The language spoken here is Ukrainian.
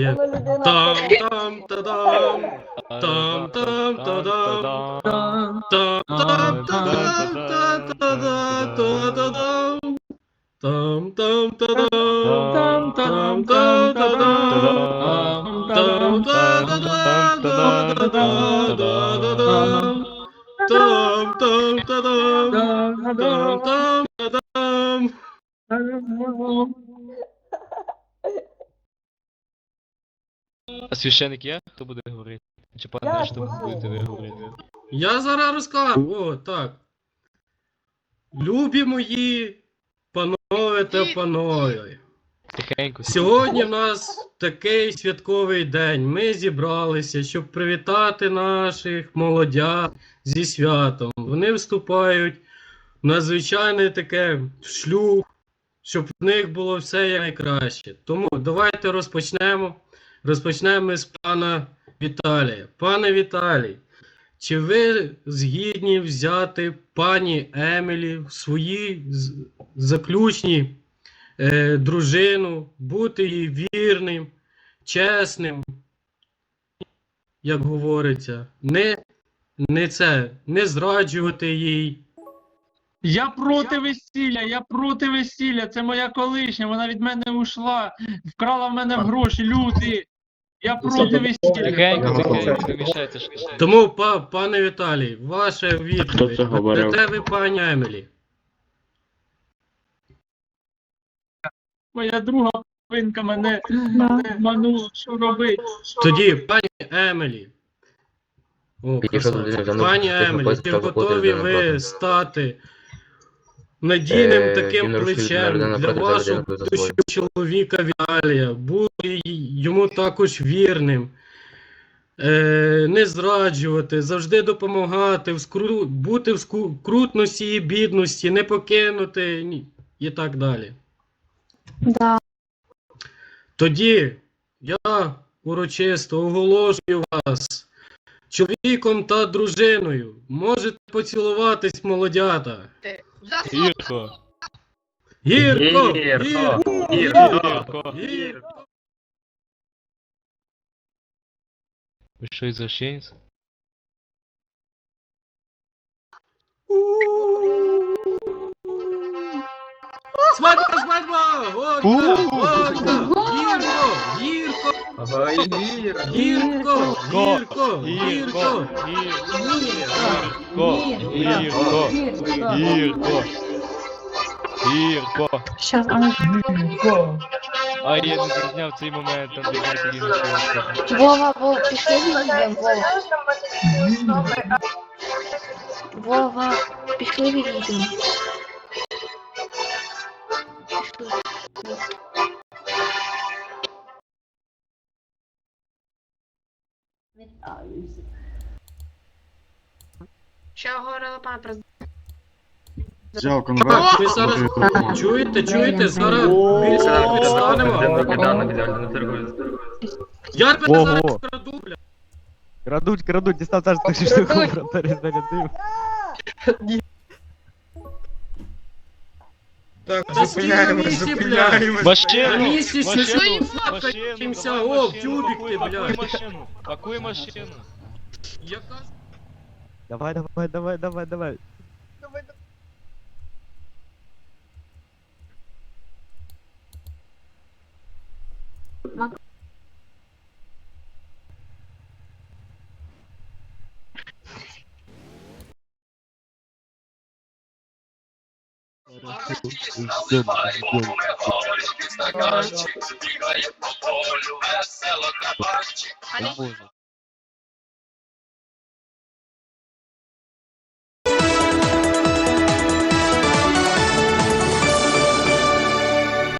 Є. Вона людина. Там, там, та-дам. Там, там, та-дам. Там, там, та-дам, та-та-та-та-та-дам. Там, там, та-дам. Там, Там, там, та-дам. Там, та-да-да-да-да-да-да-да-дам. Там, там, та-дам. Там, там, та-дам. А священик є? Хто буде говорити? Чи пане, Я що ви будете ви говорити? Я зараз розкажу. О, так. Любі мої панове та панове. Тихенько. Сьогодні в нас такий святковий день. Ми зібралися, щоб привітати наших молодят зі святом. Вони вступають в надзвичайне таке шлюб, щоб в них було все як найкраще. Тому давайте розпочнемо. Розпочнемо з пана Віталія. Пане Віталій, чи ви згідні взяти пані Емілі в свої заключні е, дружину, бути їй вірним, чесним, як говориться, не, не це, не зраджувати їй. Я проти весілля, я проти весілля. Це моя колишня, вона від мене ушла, вкрала в мене гроші, люди. Я проти весілля. Тихенько, тихенько, не мішайте, що мішайте. Тому, па, пане Віталій, ваша відповідь. Хто це говорив? Де ви, пані Емілі? Моя друга половинка мене, мене манула, що робити? Тоді, пані Емілі. О, Підійшов Пані Емілі, виходить, чи хто готові ви стати надійним Е, таким плечем для вашого чоловіка Віталія, бути йому також вірним, е, не зраджувати, завжди допомагати, в скру... бути в крутності і бідності, не покинути і так далі. Да. Тоді я урочисто оголошую вас чоловіком та дружиною. Можете поцілуватись, молодята. Гірко. Гірко! Гірко! Гірко! Гірко. Гірко! Ви що, извращенець? Свадьба, свадьба! Водка! Водка! Гірко! Гірко! Гірко! Гірко! Гірко! Гірко. Гірко. Гірко. Гірко. Щас, а ну, А я не зазняв цей момент, там де я тоді. Вова, Вова, пішли відійдем, Вова. Вова, пішли відійдем. Пішли. Що говорила пане президент? Взяв конверт. ми зараз чуєте, чуєте? Зараз ми станемо. Я тебе зараз Ого. краду, бля. Крадуть, крадуть, дістав царську штуку, перезарядив. Так, зупиняємо, зупиняємо. Машину! Місяць, не своїм фактаємося, о, в тюбік ти, машину! Пакуй машину! Яка Давай, давай, давай, давай, давай. Макар, Para essa é parte.